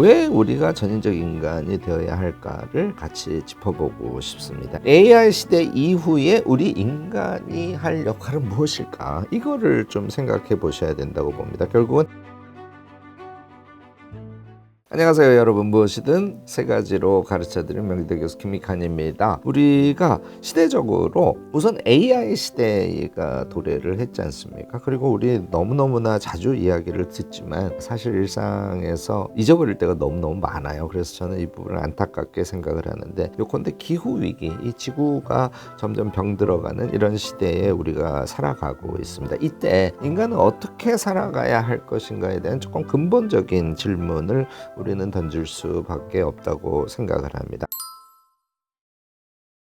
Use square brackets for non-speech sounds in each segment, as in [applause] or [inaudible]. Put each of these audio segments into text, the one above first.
왜 우리가 전인적 인간이 되어야 할까를 같이 짚어보고 싶습니다. AI 시대 이후에 우리 인간이 할 역할은 무엇일까? 이거를 좀 생각해 보셔야 된다고 봅니다. 결국은 안녕하세요 여러분. 무엇이든 세 가지로 가르쳐드린 명희대 교수 김미칸입니다. 우리가 시대적으로 우선 AI 시대가 도래를 했지 않습니까? 그리고 우리 너무너무나 자주 이야기를 듣지만 사실 일상에서 잊어버릴 때가 너무너무 많아요. 그래서 저는 이 부분을 안타깝게 생각을 하는데 요컨대 기후위기 이 지구가 점점 병들어가는 이런 시대에 우리가 살아가고 있습니다. 이때 인간은 어떻게 살아가야 할 것인가에 대한 조금 근본적인 질문을 우리는 던질 수밖에 없다고 생각을 합니다.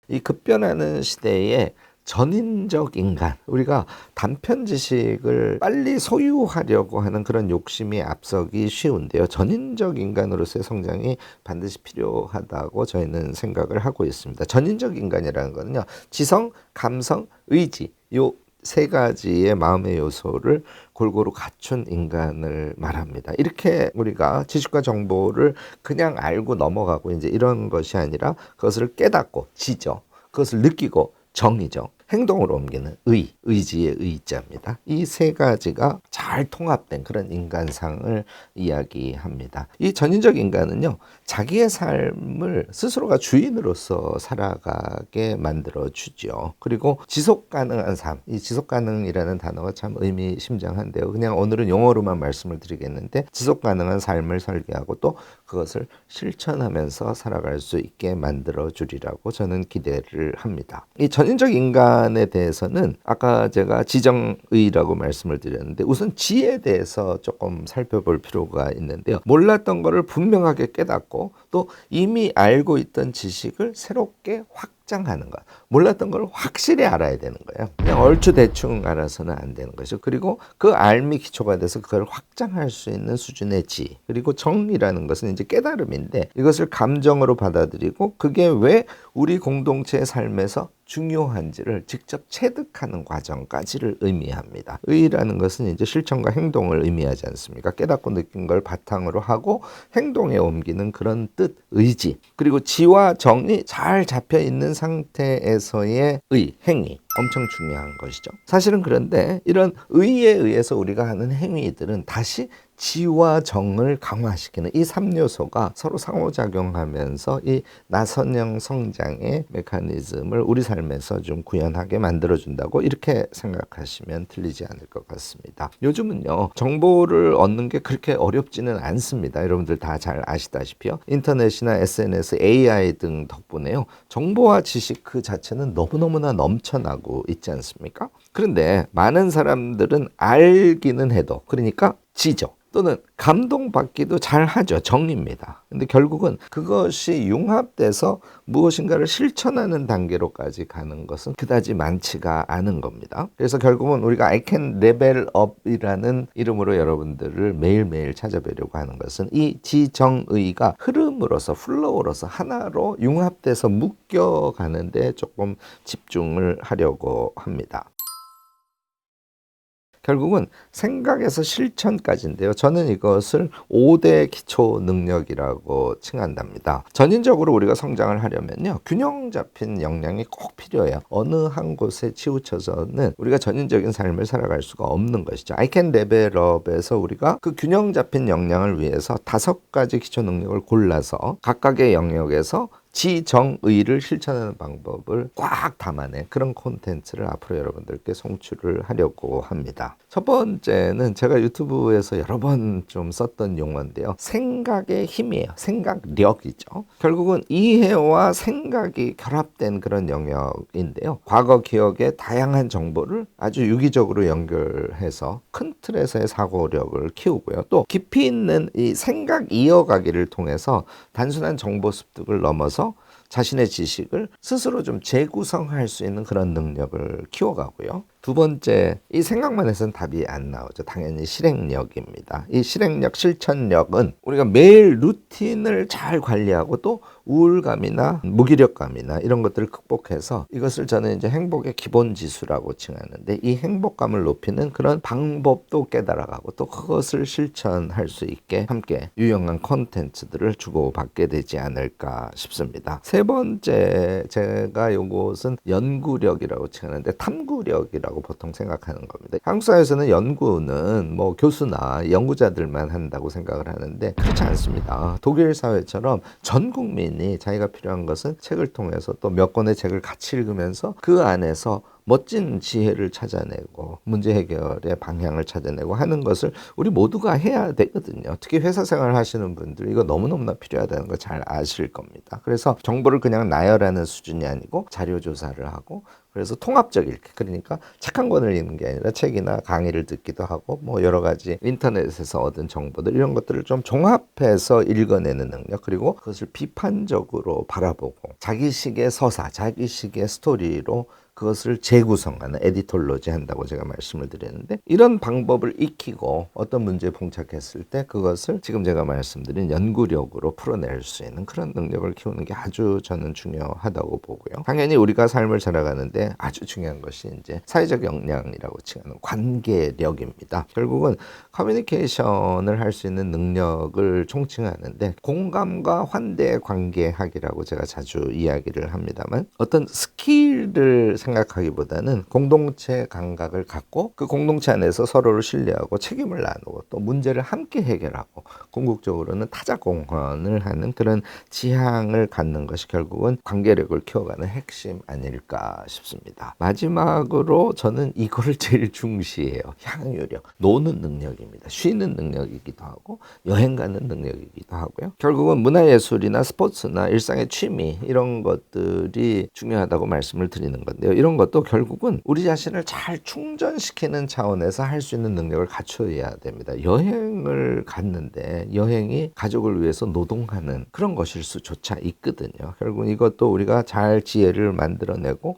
이 급변하는 시대에 전인적 인간, 우리가 단편 지식을 빨리 소유하려고 하는 그런 욕심이 앞서기 쉬운데요. 전인적 인간으로서의 성장이 반드시 필요하다고 저희는 생각을 하고 있습니다. 전인적 인간이라는 것은요, 지성, 감성, 의지, 요 세 가지의 마음의 요소를 골고루 갖춘 인간을 말합니다. 이렇게 우리가 지식과 정보를 그냥 알고 넘어가고 이제 이런 것이 아니라 그것을 깨닫고 지죠. 그것을 느끼고 정의죠. 행동으로 옮기는 의, 의지의 의자입니다. 이 세 가지가 잘 통합된 그런 인간상을 이야기합니다. 이 전인적 인간은요, 자기의 삶을 스스로가 주인으로서 살아가게 만들어 주죠. 그리고 지속 가능한 삶, 이 지속 가능이라는 단어가 참 의미심장한데요. 그냥 오늘은 용어로만 말씀을 드리겠는데, 지속 가능한 삶을 설계하고 또 그것을 실천하면서 살아갈 수 있게 만들어 주리라고 저는 기대를 합니다. 이 전인적 인간에 대해서는 아까 제가 지정의라고 말씀을 드렸는데 우선 지에 대해서 조금 살펴볼 필요가 있는데요. 몰랐던 것을 분명하게 깨닫고 또 이미 알고 있던 지식을 새롭게 확 확장하는 것. 몰랐던 걸 확실히 알아야 되는 거예요. 그냥 얼추 대충 알아서는 안 되는 거죠. 그리고 그 알미 기초가 돼서 그걸 확장할 수 있는 수준의 지. 그리고 정이라는 것은 이제 깨달음인데 이것을 감정으로 받아들이고 그게 왜 우리 공동체의 삶에서 중요한지를 직접 체득하는 과정까지를 의미합니다. 의라는 것은 이제 실천과 행동을 의미하지 않습니까? 깨닫고 느낀 걸 바탕으로 하고 행동에 옮기는 그런 뜻, 의지. 그리고 지와 정이 잘 잡혀 있는 상태에서의 의, 행위. 엄청 중요한 것이죠. 사실은 그런데 이런 의에 의해서 우리가 하는 행위들은 다시 지와 정을 강화시키는 이 3요소가 서로 상호작용하면서 이 나선형 성장의 메커니즘을 우리 삶에서 좀 구현하게 만들어준다고 이렇게 생각하시면 틀리지 않을 것 같습니다. 요즘은요, 정보를 얻는 게 그렇게 어렵지는 않습니다. 여러분들 다 잘 아시다시피요. 인터넷이나 SNS, AI 등 덕분에요. 정보와 지식 그 자체는 너무너무나 넘쳐나고 있지 않습니까? 그런데 많은 사람들은 알기는 해도, 그러니까 지적, 또는 감동받기도 잘 하죠. 정입니다. 근데 결국은 그것이 융합돼서 무엇인가를 실천하는 단계로까지 가는 것은 그다지 많지가 않은 겁니다. 그래서 결국은 우리가 I can level up이라는 이름으로 여러분들을 매일매일 찾아뵈려고 하는 것은 이 지정의가 흐름으로서 플로우로서 하나로 융합돼서 묶여가는데 조금 집중을 하려고 합니다. 결국은 생각에서 실천까지인데요. 저는 이것을 5대 기초 능력이라고 칭한답니다. 전인적으로 우리가 성장을 하려면요. 균형 잡힌 역량이 꼭 필요해요. 어느 한 곳에 치우쳐서는 우리가 전인적인 삶을 살아갈 수가 없는 것이죠. Level up에서 우리가 그 균형 잡힌 역량을 위해서 다섯 가지 기초 능력을 골라서 각각의 영역에서 지정의를 실천하는 방법을 꽉 담아낸 그런 콘텐츠를 앞으로 여러분들께 송출을 하려고 합니다. 첫 번째는 제가 유튜브에서 여러 번 좀 썼던 용어인데요. 생각의 힘이에요. 생각력이죠. 결국은 이해와 생각이 결합된 그런 영역인데요. 과거 기억의 다양한 정보를 아주 유기적으로 연결해서 큰 틀에서의 사고력을 키우고요. 또 깊이 있는 이 생각 이어가기를 통해서 단순한 정보 습득을 넘어서 자신의 지식을 스스로 좀 재구성할 수 있는 그런 능력을 키워가고요. 두 번째, 이 생각만 해서는 답이 안 나오죠. 당연히 실행력입니다. 이 실행력, 실천력은 우리가 매일 루틴을 잘 관리하고 또 우울감이나 무기력감이나 이런 것들을 극복해서 이것을 저는 이제 행복의 기본 지수라고 칭하는데 이 행복감을 높이는 그런 방법도 깨달아가고 또 그것을 실천할 수 있게 함께 유용한 콘텐츠들을 주고받게 되지 않을까 싶습니다. 세 번째 제가 요것은 연구력이라고 칭하는데 탐구력이라고 보통 생각하는 겁니다. 한국 사회에서는 연구는 뭐 교수나 연구자들만 한다고 생각을 하는데 그렇지 않습니다. 독일 사회처럼 전 국민 본인이 자기가 필요한 것은 책을 통해서 또 몇 권의 책을 같이 읽으면서 그 안에서 멋진 지혜를 찾아내고 문제 해결의 방향을 찾아내고 하는 것을 우리 모두가 해야 되거든요. 특히 회사 생활 하시는 분들 이거 너무너무나 필요하다는 거 잘 아실 겁니다. 그래서 정보를 그냥 나열하는 수준이 아니고 자료 조사를 하고 그래서 통합적 읽기 그러니까 책 한 권을 읽는 게 아니라 책이나 강의를 듣기도 하고 뭐 여러 가지 인터넷에서 얻은 정보들 이런 것들을 좀 종합해서 읽어내는 능력 그리고 그것을 비판적으로 바라보고 자기식의 서사 자기식의 스토리로 그것을 재구성하는 에디톨로지 한다고 제가 말씀을 드렸는데 이런 방법을 익히고 어떤 문제에 봉착했을 때 그것을 지금 제가 말씀드린 연구력으로 풀어낼 수 있는 그런 능력을 키우는 게 아주 저는 중요하다고 보고요. 당연히 우리가 삶을 살아가는데 아주 중요한 것이 이제 사회적 역량이라고 칭하는 관계력입니다. 결국은 커뮤니케이션을 할 수 있는 능력을 총칭하는데 공감과 환대 관계학이라고 제가 자주 이야기를 합니다만 어떤 스킬을 생각하기보다는 공동체 감각을 갖고 그 공동체 안에서 서로를 신뢰하고 책임을 나누고 또 문제를 함께 해결하고 궁극적으로는 타자 공헌을 하는 그런 지향을 갖는 것이 결국은 관계력을 키워가는 핵심 아닐까 싶습니다. 마지막으로 저는 이거를 [laughs] 제일 중시해요. 향유력, 노는 능력입니다. 쉬는 능력이기도 하고 여행 가는 능력이기도 하고요. 결국은 문화예술이나 스포츠나 일상의 취미 이런 것들이 중요하다고 말씀을 드리는 건데요. 이런 것도 결국은 우리 자신을 잘 충전시키는 차원에서 할 수 있는 능력을 갖춰야 됩니다. 여행을 갔는데 여행이 가족을 위해서 노동하는 그런 것일 수조차 있거든요. 결국 이것도 우리가 잘 지혜를 만들어내고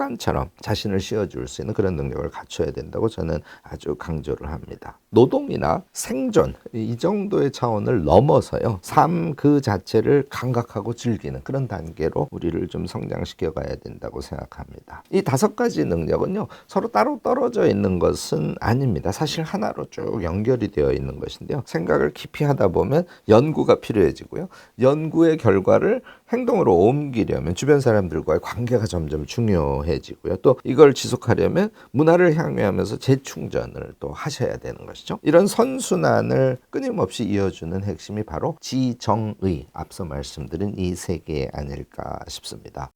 습관처럼 자신을 씌워줄 수 있는 그런 능력을 갖춰야 된다고 저는 아주 강조를 합니다. 노동이나 생존 이 정도의 차원을 넘어서요. 삶 그 자체를 감각하고 즐기는 그런 단계로 우리를 좀 성장시켜 가야 된다고 생각합니다. 이 다섯 가지 능력은요. 서로 따로 떨어져 있는 것은 아닙니다. 사실 하나로 쭉 연결이 되어 있는 것인데요. 생각을 깊이 하다 보면 연구가 필요해지고요. 연구의 결과를 행동으로 옮기려면 주변 사람들과의 관계가 점점 중요해지고요. 또 이걸 지속하려면 문화를 향유하면서 재충전을 또 하셔야 되는 것이죠. 이런 선순환을 끊임없이 이어주는 핵심이 바로 지정의 앞서 말씀드린 이 세계 아닐까 싶습니다.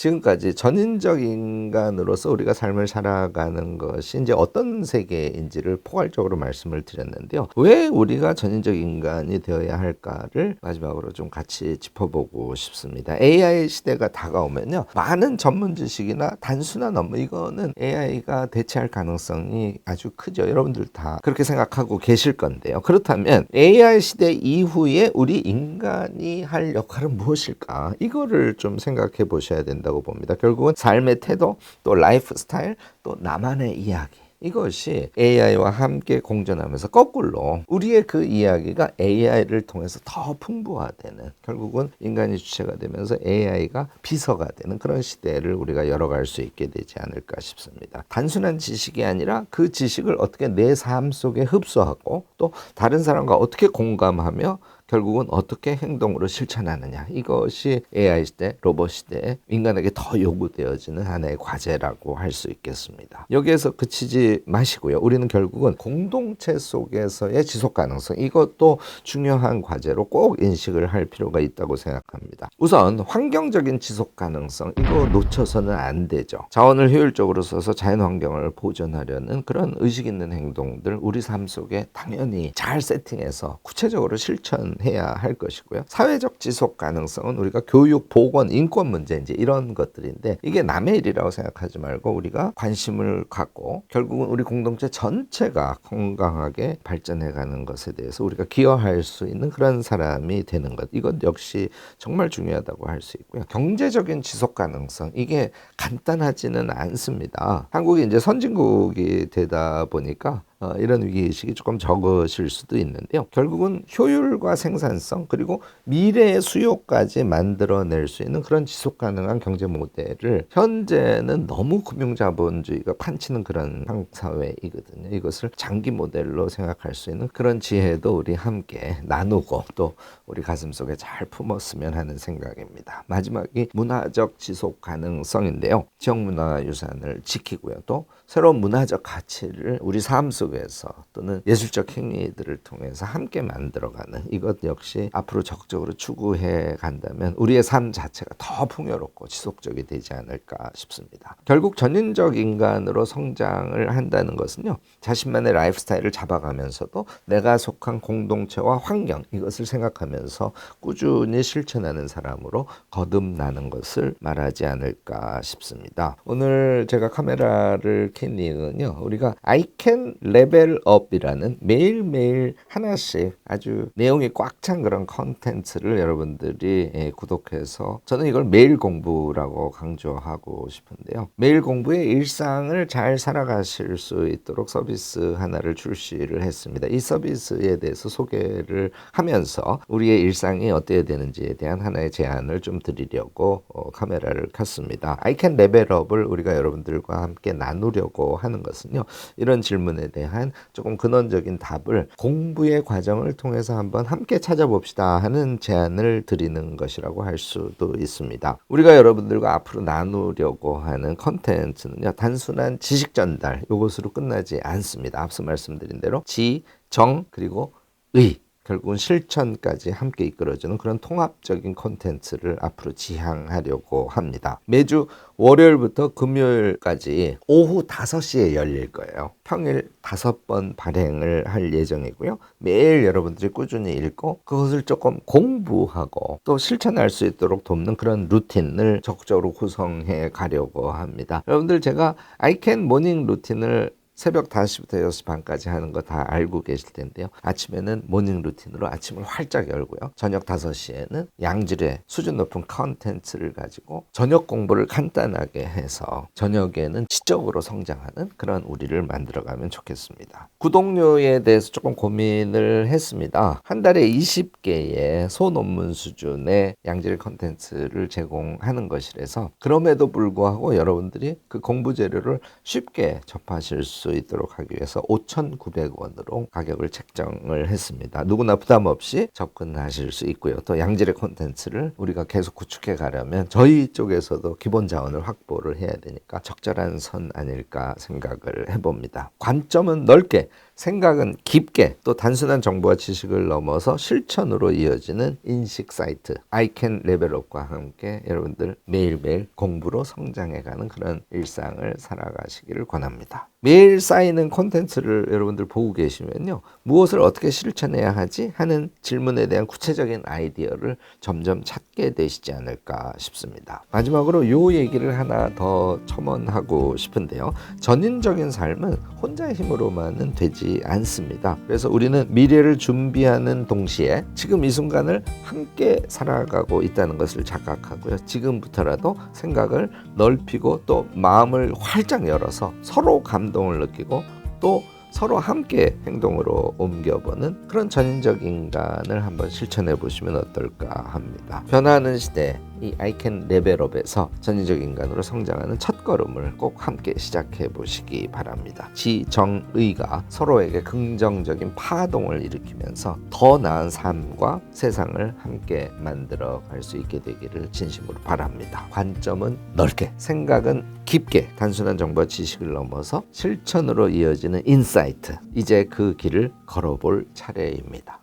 지금까지 전인적 인간으로서 우리가 삶을 살아가는 것이 이제 어떤 세계인지를 포괄적으로 말씀을 드렸는데요. 왜 우리가 전인적 인간이 되어야 할까를 마지막으로 좀 같이 짚어보고 싶습니다. AI 시대가 다가오면요. 많은 전문 지식이나 단순한 업무, 이거는 AI가 대체할 가능성이 아주 크죠. 여러분들 다 그렇게 생각하고 계실 건데요. 그렇다면 AI 시대 이후에 우리 인간이 할 역할은 무엇일까? 이거를 좀 생각해 보셔야 된다. 된다고 봅니다. 결국은 삶의 태도, 또 라이프 스타일, 또 나만의 이야기. 이것이 AI와 함께 공존하면서 거꾸로 우리의 그 이야기가 AI를 통해서 더 풍부화되는 결국은 인간이 주체가 되면서 AI가 비서가 되는 그런 시대를 우리가 열어갈 수 있게 되지 않을까 싶습니다. 단순한 지식이 아니라 그 지식을 어떻게 내 삶 속에 흡수하고 또 다른 사람과 어떻게 공감하며 결국은 어떻게 행동으로 실천하느냐 이것이 AI 시대, 로봇 시대에 인간에게 더 요구되어지는 하나의 과제라고 할 수 있겠습니다. 여기에서 그치지 마시고요. 우리는 결국은 공동체 속에서의 지속 가능성 이것도 중요한 과제로 꼭 인식을 할 필요가 있다고 생각합니다. 우선 환경적인 지속 가능성 이거 놓쳐서는 안 되죠. 자원을 효율적으로 써서 자연 환경을 보존하려는 그런 의식 있는 행동들 우리 삶 속에 당연히 잘 세팅해서 구체적으로 실천 해야 할 것이고요. 사회적 지속 가능성은 우리가 교육, 보건, 인권 문제 이제 이런 것들인데 이게 남의 일이라고 생각하지 말고 우리가 관심을 갖고 결국은 우리 공동체 전체가 건강하게 발전해 가는 것에 대해서 우리가 기여할 수 있는 그런 사람이 되는 것. 이것 역시 정말 중요하다고 할 수 있고요. 경제적인 지속 가능성 이게 간단하지는 않습니다. 한국이 이제 선진국이 되다 보니까 어, 이런 위기의식이 조금 적으실 수도 있는데요. 결국은 효율과 생산성 그리고 미래의 수요까지 만들어낼 수 있는 그런 지속 가능한 경제 모델을 현재는 너무 금융자본주의가 판치는 그런 상사회이거든요. 이것을 장기 모델로 생각할 수 있는 그런 지혜도 우리 함께 나누고 또 우리 가슴속에 잘 품었으면 하는 생각입니다. 마지막이 문화적 지속 가능성인데요. 지역문화 유산을 지키고요. 또 새로운 문화적 가치를 우리 삶 속에서 또는 예술적 행위들을 통해서 함께 만들어가는 이것 역시 앞으로 적극적으로 추구해 간다면 우리의 삶 자체가 더 풍요롭고 지속적이 되지 않을까 싶습니다. 결국 전인적 인간으로 성장을 한다는 것은요. 자신만의 라이프 스타일을 잡아가면서도 내가 속한 공동체와 환경 이것을 생각하면서 꾸준히 실천하는 사람으로 거듭나는 것을 말하지 않을까 싶습니다. 오늘 제가 카메라를 킨 이유는요. 우리가 I can level up이라는 매일매일 하나씩 아주 내용이 꽉 찬 그런 컨텐츠를 여러분들이 예, 구독해서 저는 이걸 매일 공부라고 강조하고 싶은데요. 매일 공부의 일상을 잘 살아가실 수 있도록 서비스 하나를 출시를 했습니다. 이 서비스에 대해서 소개를 하면서 우리의 일상이 어때야 되는지에 대한 하나의 제안을 좀 드리려고 어, 카메라를 켰습니다. I can level up을 우리가 여러분들과 함께 나누려고 하는 것은요. 이런 질문에 대한 조금 근원적인 답을 공부의 과정을 통해서 한번 함께 찾아봅시다 하는 제안을 드리는 것이라고 할 수도 있습니다. 우리가 여러분들과 앞으로 나누려고 하는 컨텐츠는요. 단순한 지식 전달 이것으로 끝나지 않습니다. 앞서 말씀드린 대로 지, 정 그리고 의 결국은 실천까지 함께 이끌어주는 그런 통합적인 콘텐츠를 앞으로 지향하려고 합니다. 매주 월요일부터 금요일까지 오후 5시에 열릴 거예요. 평일 5번 발행을 할 예정이고요. 매일 여러분들이 꾸준히 읽고 그것을 조금 공부하고 또 실천할 수 있도록 돕는 그런 루틴을 적극적으로 구성해 가려고 합니다. 여러분들 제가 아이캔 모닝 루틴을 새벽 5시부터 6시 반까지 하는 거 다 알고 계실 텐데요. 아침에는 모닝 루틴으로 아침을 활짝 열고요. 저녁 5시에는 양질의 수준 높은 컨텐츠를 가지고 저녁 공부를 간단하게 해서 저녁에는 지적으로 성장하는 그런 우리를 만들어가면 좋겠습니다. 구독료에 대해서 조금 고민을 했습니다. 한 달에 20개의 소논문 수준의 양질 컨텐츠를 제공하는 것이라서 그럼에도 불구하고 여러분들이 그 공부 재료를 쉽게 접하실 수 있도록 하기 위해서 5,900원으로 가격을 책정을 했습니다. 누구나 부담 없이 접근하실 수 있고요. 또 양질의 콘텐츠를 우리가 계속 구축해 가려면 저희 쪽에서도 기본 자원을 확보를 해야 되니까 적절한 선 아닐까 생각을 해봅니다. 관점은 넓게 생각은 깊게 또 단순한 정보와 지식을 넘어서 실천으로 이어지는 인식 사이트 아이캔 레벨업과 함께 여러분들 매일매일 공부로 성장해가는 그런 일상을 살아가시기를 권합니다. 매일 쌓이는 콘텐츠를 여러분들 보고 계시면요. 무엇을 어떻게 실천해야 하지 하는 질문에 대한 구체적인 아이디어를 점점 찾게 되시지 않을까 싶습니다. 마지막으로 요 얘기를 하나 더 첨언하고 싶은데요. 전인적인 삶은 혼자의 힘으로만은 되지 않습니다. 그래서 우리는 미래를 준비하는 동시에 지금 이 순간을 함께 살아가고 있다는 것을 자각하고요. 지금부터라도 생각을 넓히고 또 마음을 활짝 열어서 서로 감동을 느끼고 또 서로 함께 행동으로 옮겨보는 그런 전인적 인간을 한번 실천해 보시면 어떨까 합니다. 변화하는 시대 이 아이캔 레벨업에서 전인적 인간으로 성장하는 첫 걸음을 꼭 함께 시작해 보시기 바랍니다. 지정의가 서로에게 긍정적인 파동을 일으키면서 더 나은 삶과 세상을 함께 만들어 갈 수 있게 되기를 진심으로 바랍니다. 관점은 넓게, 생각은 깊게, 단순한 정보 지식을 넘어서 실천으로 이어지는 인사이트. 이제 그 길을 걸어볼 차례입니다.